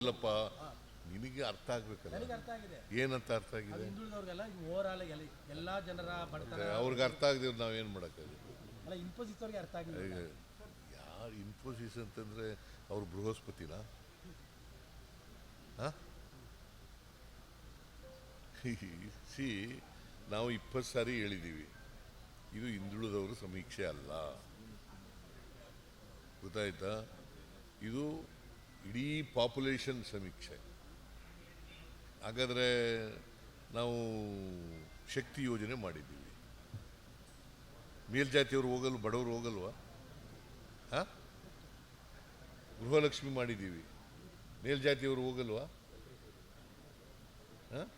ಇಲ್ಲಪ್ಪ ನಿನಗೆ ಅರ್ಥ ಆಗ್ಬೇಕಲ್ಲ. ಏನಂತ ಅರ್ಥ ಆಗಿದೆ? ಎಲ್ಲ ಜನರ ಅವ್ರಿಗೆ ಅರ್ಥ ಆಗದೆ ನಾವೇನು ಮಾಡೋಕ್ಕಾಗುತ್ತೆ ಅರ್ಥ ಆಗಿದೆ ಈಗ ಯಾರು ಇನ್ಫೋಸಿಸ್ ಅಂತಂದ್ರೆ ಅವ್ರು ಬೃಹಸ್ಪತಿನ? ಸಿ ನಾವು ಇಪ್ಪತ್ತು ಸಾರಿ ಹೇಳಿದ್ದೀವಿ ಇದು ಹಿಂದುಳಿದವರು ಸಮೀಕ್ಷೆ ಅಲ್ಲ. ಗೊತ್ತಾಯ್ತಾ? ಇದು ಇಡೀ ಪಾಪ್ಯುಲೇಷನ್ ಸಮೀಕ್ಷೆ. ಹಾಗಾದರೆ ನಾವು ಶಕ್ತಿ ಯೋಜನೆ ಮಾಡಿದ್ದೀವಿ. ಮೇಲ್ಜಾತಿಯವರು ಹೋಗಲ್ವ ಬಡವರು ಹೋಗಲ್ವಾ? ಹಾಂ? ಗೃಹಲಕ್ಷ್ಮಿ ಮಾಡಿದ್ದೀವಿ. ಮೇಲ್ಜಾತಿಯವರು ಹೋಗಲ್ವಾ? ಹಾಂ?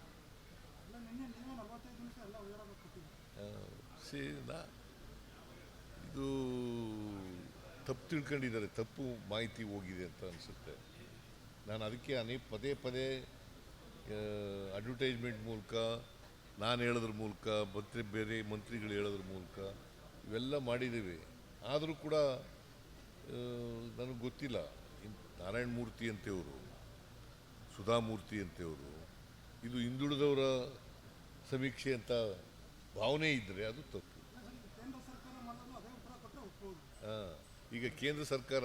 ಸಿ ನಾ ಇದು ತಪ್ಪು ತಿಳ್ಕೊಂಡಿದ್ದಾರೆ, ತಪ್ಪು ಮಾಹಿತಿ ಹೋಗಿದೆ ಅಂತ ಅನಿಸುತ್ತೆ. ನಾನು ಅದಕ್ಕೆ ಅನೇಕ ಪದೇ ಪದೇ ಅಡ್ವರ್ಟೈಸ್ಮೆಂಟ್ ಮೂಲಕ, ನಾನು ಹೇಳೋದ್ರ ಮೂಲಕ, ಮತ್ತೆ ಬೇರೆ ಮಂತ್ರಿಗಳು ಹೇಳೋದ್ರ ಮೂಲಕ ಇವೆಲ್ಲ ಮಾಡಿದ್ದೀವಿ. ಆದರೂ ಕೂಡ ನನಗೆ ಗೊತ್ತಿಲ್ಲ. ನಾರಾಯಣ ಮೂರ್ತಿ ಅಂತೆಯವರು ಸುಧಾಮೂರ್ತಿ ಅಂತೆಯವರು, ಇದು ಹಿಂದುಳಿದವರ ಸಮೀಕ್ಷೆ ಅಂತ ಭಾವನೆ ಇದ್ದರೆ ಅದು ತಪ್ಪು. ಈಗ ಕೇಂದ್ರ ಸರ್ಕಾರ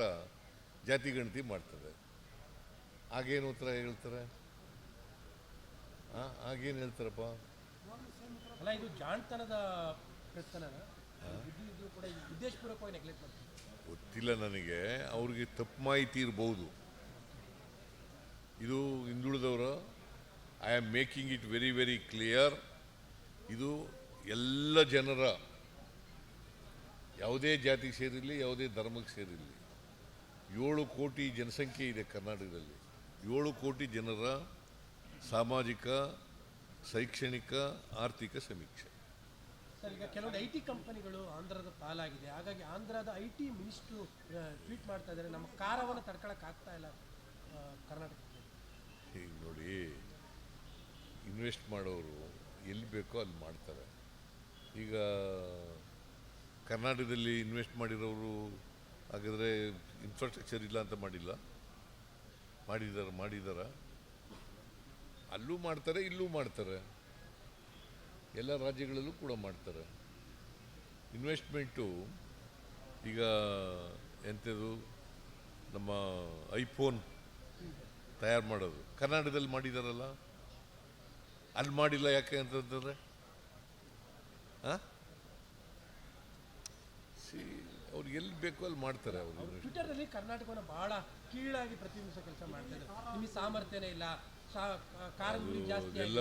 ಜಾತಿ ಗಣತಿ ಮಾಡ್ತದೆ. ಆಗೇನು ಉತ್ತರ ಹೇಳ್ತಾರೆ? ಆಗೇನು ಹೇಳ್ತಾರಪ್ಪ? ಅಲ್ಲ ಇದು ಜಾಣ್ತನದ ಗೊತ್ತಿಲ್ಲ ನನಗೆ. ಅವ್ರಿಗೆ ತಪ್ಪು ಮಾಹಿತಿ ಇರಬಹುದು ಇದು ಹಿಂದುಳಿದವರು I am making it very very clear ಇದು ಎಲ್ಲ ಜನರ ಯಾವುದೇ ಜಾತಿಗೆ ಸೇರಿರಲಿ ಯಾವುದೇ ಧರ್ಮಕ್ಕೆ ಸೇರಿರಲಿ. ಏಳು ಕೋಟಿ ಜನಸಂಖ್ಯೆ ಇದೆ ಕರ್ನಾಟಕದಲ್ಲಿ. ಏಳು ಕೋಟಿ ಜನರ ಸಾಮಾಜಿಕ ಶೈಕ್ಷಣಿಕ ಆರ್ಥಿಕ ಸಮೀಕ್ಷೆ. ಸರ್ ಈಗ ಕೆಲವೊಂದು ಐ ಟಿ ಕಂಪನಿಗಳು ಆಂಧ್ರದ ಪಾಲಾಗಿದೆ. ಹಾಗಾಗಿ ಆಂಧ್ರದ ಐ ಟಿ ಮಿನಿಸ್ಟ್ರು ಟ್ವೀಟ್ ಮಾಡ್ತಾ ಇದ್ದಾರೆ. ನಮ್ಮ ಕಾರವನ್ನು ತಡ್ಕೊಳಕ್ ಆಗ್ತಾ ಇಲ್ಲ ಕರ್ನಾಟಕಕ್ಕೆ. ಈಗ ನೋಡಿ ಇನ್ವೆಸ್ಟ್ ಮಾಡೋರು ಎಲ್ಲಿ ಬೇಕೋ ಅಲ್ಲಿ ಮಾಡ್ತಾರೆ. ಈಗ ಕರ್ನಾಟಕದಲ್ಲಿ ಇನ್ವೆಸ್ಟ್ ಮಾಡಿರೋರು ಹಾಗಾದರೆ ಇನ್ಫ್ರಾಸ್ಟ್ರಕ್ಚರ್ ಇಲ್ಲ ಅಂತ ಮಾಡಿಲ್ಲ. ಮಾಡಿದಾರ ಮಾಡಿದಾರ. ಅಲ್ಲೂ ಮಾಡ್ತಾರೆ, ಇಲ್ಲೂ ಮಾಡ್ತಾರೆ. ಎಲ್ಲ ರಾಜ್ಯಗಳಲ್ಲೂ ಕೂಡ ಮಾಡ್ತಾರೆ. ಇನ್ವೆಸ್ಟ್ಮೆಂಟು ಈಗ ಎಂಥದ್ದು? ನಮ್ಮ ಐಫೋನ್ ತಯಾರು ಮಾಡೋದು. ಕರ್ನಾಟಕದಲ್ಲಿ ಮಾಡಿದಾರಲ್ಲ? ಅಲ್ಲಿ ಮಾಡಿಲ್ಲ ಯಾಕೆ ಅಂತಂದರೆ? ಹಾಂ ಸಿ ಅವ್ರು ಎಲ್ಲಿ ಬೇಕು ಅಲ್ಲಿ ಮಾಡ್ತಾರೆ ಅವರು. ಟ್ವಿಟರ್ನಲ್ಲಿ ಕರ್ನಾಟಕವನ್ನು ಬಹಳ ಕೀಳಾಗಿ ಪ್ರತಿಬಿಂಬಿಸೋ ಕೆಲಸ ಮಾಡ್ತಾರೆ ನಿಮಗೆ ಸಾಮರ್ಥ್ಯನೇ ಇಲ್ಲ ಜಾಸ್ತಿ ಎಲ್ಲ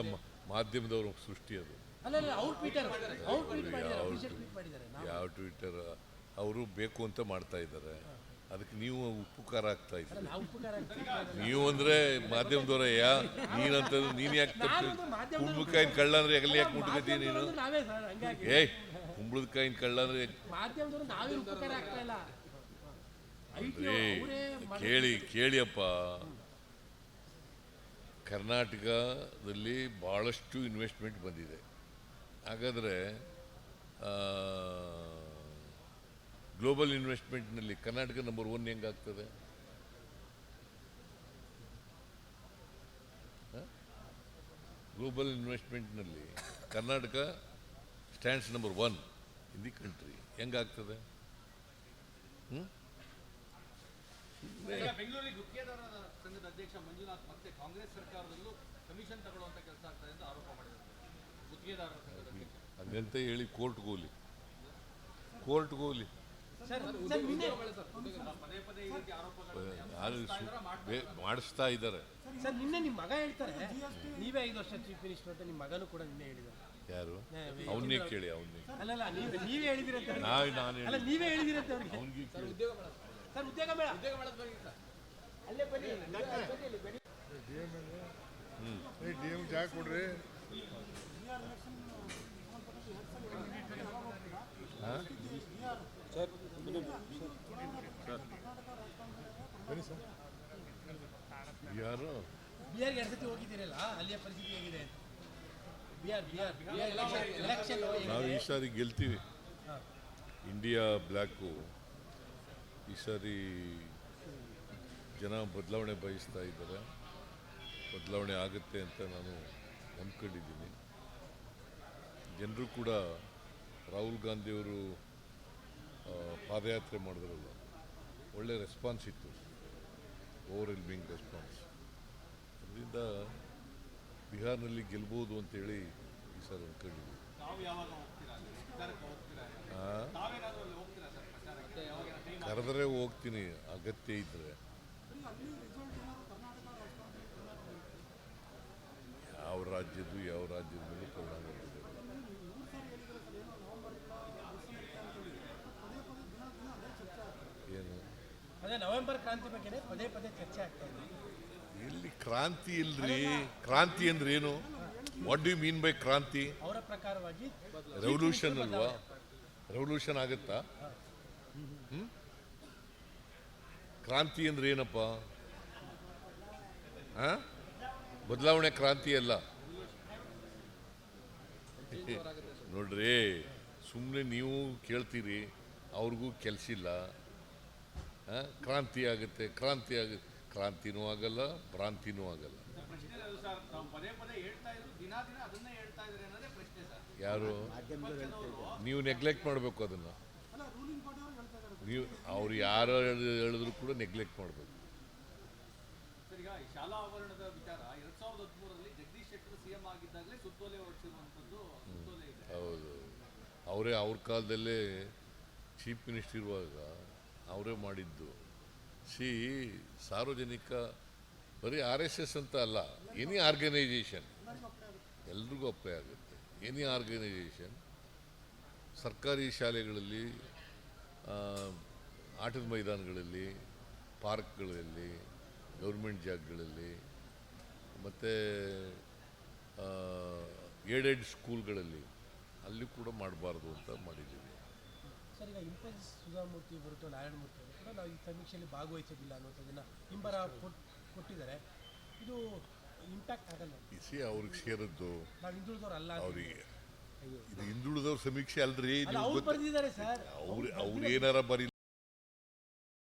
ಮಾಧ್ಯಮದವರು ಸೃಷ್ಟಿ ಅದು. ಅಲ್ಲ ಯಾವ ಟ್ವಿಟರ್ ಅವರು ಬೇಕು ಅಂತ ಮಾಡ್ತಾ ಇದ್ದಾರೆ. ಅದಕ್ಕೆ ನೀವು ಉಪಕಾರ ಆಗ್ತಾ ಇದ್ದೀರಿ. ನಾವು ಅಂದ್ರೆ ಮಾಧ್ಯಮದವರ ಯಾ ನೀನಂತ ನೀನ್ ಯಾಕೆ ಕುಂಬಳಕಾಯಿನ ಕಳ್ಳ ಅಂದ್ರೆ ಎಲ್ಲಿ ಯಾಕೆ ಮುಟ್ಕೋತೀನಿ ನೀನು? ಮಾಧ್ಯಮದವ್ರು ಹಂಗಾಗಿ ಏಯ್ ಕಳ್ಳ ಅಂದ್ರೆ ಮಾಧ್ಯಮದವರು ನಾವೇ ಉಪಕಾರ ಆಗ್ತಾ ಇಲ್ಲ. ಐಟಿ ಏ, ಕೇಳಿ ಕೇಳಿಯಪ್ಪ. ಕರ್ನಾಟಕದಲ್ಲಿ ಭಾಳಷ್ಟು ಇನ್ವೆಸ್ಟ್ಮೆಂಟ್ ಬಂದಿದೆ. ಹಾಗಾದರೆ ಗ್ಲೋಬಲ್ ಇನ್ವೆಸ್ಟ್ಮೆಂಟ್ನಲ್ಲಿ ಕರ್ನಾಟಕ ನಂಬರ್ ಒನ್ ಹೆಂಗಾಗ್ತದೆ global ಇನ್ವೆಸ್ಟ್ಮೆಂಟ್ನಲ್ಲಿ Karnataka stands number one in the country ಹೆಂಗಾಗ್ತದೆ? ಬೆಂಗಳೂರಿಗೆ ಸಂಘದ ಅಧ್ಯಕ್ಷ ಮಂಜುನಾಥ್ ಮತ್ತೆ ಕಾಂಗ್ರೆಸ್ ಸರ್ಕಾರದಲ್ಲೂ ಕಮಿಷನ್ ಕೆಲಸ ಆಗ್ತದೆ ಅಂತ ಆರೋಪ ಮಾಡಿದ್ದಾರೆ. ಗುತ್ತಿಗೆದಾರರ ಸಂಘದ ಅಧ್ಯಕ್ಷ. ಹಂಗಂತ ಹೇಳಿ ಕೋರ್ಟ್ ಗೋಲಿ. ಕೋರ್ಟ್ ಗೋಲಿ. ಸರ್ ಸರ್ ನಿನ್ನೆ ಪದೇ ಪದೇ ಈ ರೀತಿ ಆರೋಪಗಳನ್ನು ಅದು ಮಾಡಿಸ್ತಾ ಇದ್ದಾರೆ. ಸರ್ ನಿನ್ನೆ ನಿಮ್ಮ ಮಗ ಹೇಳ್ತಾರೆ. ನೀವೇ ಐದು ವರ್ಷ ಚೀಫ್ ಮಿನಿಸ್ಟರ್ ಅಂತ ನಿಮ್ಮ ಮಗನೂ ಕೂಡ ನಿನ್ನೆ ಹೇಳಿದ್ದಾರೆ. ಯಾರು? ಅವ್ನೇ ಅವನ್ನೇ ಕೇಳಿ ಅವನ್ನೇ ಅಲ್ಲಲ್ಲ ನೀವು ನಾನು ಅಲ್ಲ ನೀವೇ ಹೇಳಿದಿರಂತ ಅವ್ರಿಗೆ ಅವನಿಗೆ ಕೇಳಿ. ಸರ್ ಸರ್ ಬನ್ನಿ ಬನ್ನಿ. ಡಿ ಎಂ ಜಾಗ ಕೊಡ್ರಿ. ಯಾರು? ಬಿಹಾರ್ಗೆ ಎರಡು ಸತಿ ಹೋಗಿದ್ದೀರಲ್ಲ ಅಲ್ಲಿಯ ಪರಿಸ್ಥಿತಿ ಹೇಗಿದೆ ನಾವು ಈ ಸಾರಿ ಗೆಲ್ತೀವಿ. ಇಂಡಿಯಾ ಬ್ಲ್ಯಾಕು ಈ ಸಾರಿ ಜನ ಬದಲಾವಣೆ ಬಯಸ್ತಾ ಇದ್ದಾರೆ. ಬದಲಾವಣೆ ಆಗುತ್ತೆ ಅಂತ ನಾನು ಅಂದ್ಕೊಂಡಿದ್ದೀನಿ. ಜನರು ಕೂಡ ರಾಹುಲ್ ಗಾಂಧಿಯವರು ಪಾದಯಾತ್ರೆ ಮಾಡಿದ್ರಲ್ಲ, ಒಳ್ಳೆ ರೆಸ್ಪಾನ್ಸ್ ಇತ್ತು. ಓವರ್ ರೆಸ್ಪಾನ್ಸ್ ಅದರಿಂದ ಬಿಹಾರ್ನಲ್ಲಿ ಗೆಲ್ಬೋದು ಅಂತೇಳಿ ಈ ಸರ್ ಅಂದ್ಕೊಂಡಿದ್ವಿ ಕರೆದರೆ ಹೋಗ್ತೀನಿ ಅಗತ್ಯ ಇದ್ರೆ. ಯಾವ ರಾಜ್ಯದ್ದು ಯಾವ ರಾಜ್ಯದ ಮೇಲೆ ಪರಿಣಾಮ ಬೀರುತ್ತೆ. ಏನು? ಅದೇ ನವೆಂಬರ್ ಕ್ರಾಂತಿ ಬಗ್ಗೆನೇ ಪದೇ ಪದೇ ಚರ್ಚೆ ಆಗ್ತಾ ಇದೆ. ಕ್ರಾಂತಿ ಇಲ್ರಿ. ಕ್ರಾಂತಿ ಅಂದ್ರೆ ಏನು what do mean by kranti? Revolution ಅಲ್ವಾ? ರೆವಲ್ಯೂಷನ್ ಆಗುತ್ತಾ? ಕ್ರಾಂತಿ ಅಂದ್ರೆ ಏನಪ್ಪ? ಬದಲಾವಣೆ ಕ್ರಾಂತಿ ಅಲ್ಲ. ನೋಡ್ರಿ ಸುಮ್ಮನೆ ನೀವು ಕೇಳ್ತೀರಿ ಅವ್ರಿಗೂ ಕೆಲಸ ಇಲ್ಲ? ಕ್ರಾಂತಿ ಆಗುತ್ತೆ ಕ್ರಾಂತಿ ಆಗುತ್ತೆ. ಕ್ರಾಂತಿನೂ ಆಗಲ್ಲ ಭ್ರಾಂತಿನೂ ಆಗಲ್ಲ. ಪ್ರಶ್ನೆ ಸರ್ ತಾವು ಪದೇ ಪದೇ ಹೇಳ್ತಾ ಇದ್ರು ದಿನ ದಿನ ಅದನ್ನೇ ಹೇಳ್ತಾ ಇದ್ದಾರೆ ಅನ್ನೋದೇ ಪ್ರಶ್ನೆ ಸರ್. ಯಾರು? ನೀವು ನೆಗ್ಲೆಕ್ಟ್ ಮಾಡಬೇಕು ಅದನ್ನು. ನೀವು ಅವ್ರು ಯಾರು ಹೇಳ್- ಹೇಳಿದ್ರು ಕೂಡ ನೆಗ್ಲೆಕ್ಟ್ ಮಾಡಬೇಕು. ಸರ್ ಈಗ ಈ ಶಾಲಾ ಆವರಣದ ವಿಚಾರ ಎರಡ್ ಸಾವಿರದ ಹದಿಮೂರರಲ್ಲಿ ಜಗದೀಶ್ ಶೆಟ್ಟರ್ ಸಿಎಂ ಆಗಿದ್ದಾಗಲೇ ಸುತ್ತೋಲೆ ಹೊರಡಿಸಿರುವಂತದ್ದು ಸುತ್ತೋಲೆ ಇದೆ. ಹೌದು. ಅವರೇ ಅವ್ರ ಕಾಲದಲ್ಲೇ ಚೀಫ್ ಮಿನಿಸ್ಟರ್ ಇರುವಾಗ ಅವರೇ ಮಾಡಿದ್ದು. ಸಿ ಸಾರ್ವಜನಿಕ, ಬರೀ ಆರ್ ಎಸ್ ಎಸ್ ಅಂತ ಅಲ್ಲ ಎನಿ ಆರ್ಗನೈಜೇಷನ್ ಎಲ್ರಿಗೂ ಅಪ್ಲೈ ಆಗುತ್ತೆ. ಎನಿ ಆರ್ಗನೈಜೇಷನ್ ಸರ್ಕಾರಿ ಶಾಲೆಗಳಲ್ಲಿ ಆಟದ ಮೈದಾನಗಳಲ್ಲಿ, ಪಾರ್ಕ್ಗಳಲ್ಲಿ, ಗೌರ್ಮೆಂಟ್ ಜಾಗಗಳಲ್ಲಿ, ಮತ್ತು ಏಡೆಡ್ ಸ್ಕೂಲ್ಗಳಲ್ಲಿ, ಅಲ್ಲಿ ಕೂಡ ಮಾಡಬಾರ್ದು ಅಂತ ಮಾಡಿದ್ದೀವಿ. ಕೂಡ ನಾವು ಈ ಸಮೀಕ್ಷೆಯಲ್ಲಿ ಭಾಗವಹಿಸೋದಿಲ್ಲ ಅನ್ನೋದನ್ನು ಹಿಂಬರ ಕೊಟ್- ಕೊಟ್ಟಿದ್ದಾರೆ. ಇದು ಇಂಪ್ಯಾಕ್ಟ್ ಆಗಲ್ಲ. ಇಸಿ ಅವ್ರಿಗೆ ಸೇರಿದ್ದು ನಾವು ಹಿಂದುಳಿದವ್ರು ಅಲ್ಲ. ಅವರಿಗೆ ಇದು ಹಿಂದುಳಿದವ್ರ ಸಮೀಕ್ಷೆ ಅಲ್ರಿ ಅಲ್ಲ ನೀವು ಅವ್ರು ಗೊತ್ತ ಬರೆದಿದ್ದಾರೆ ಸರ್. ಅವ್ರು ಅವ್ರು ಏನಾರ ಬರೀ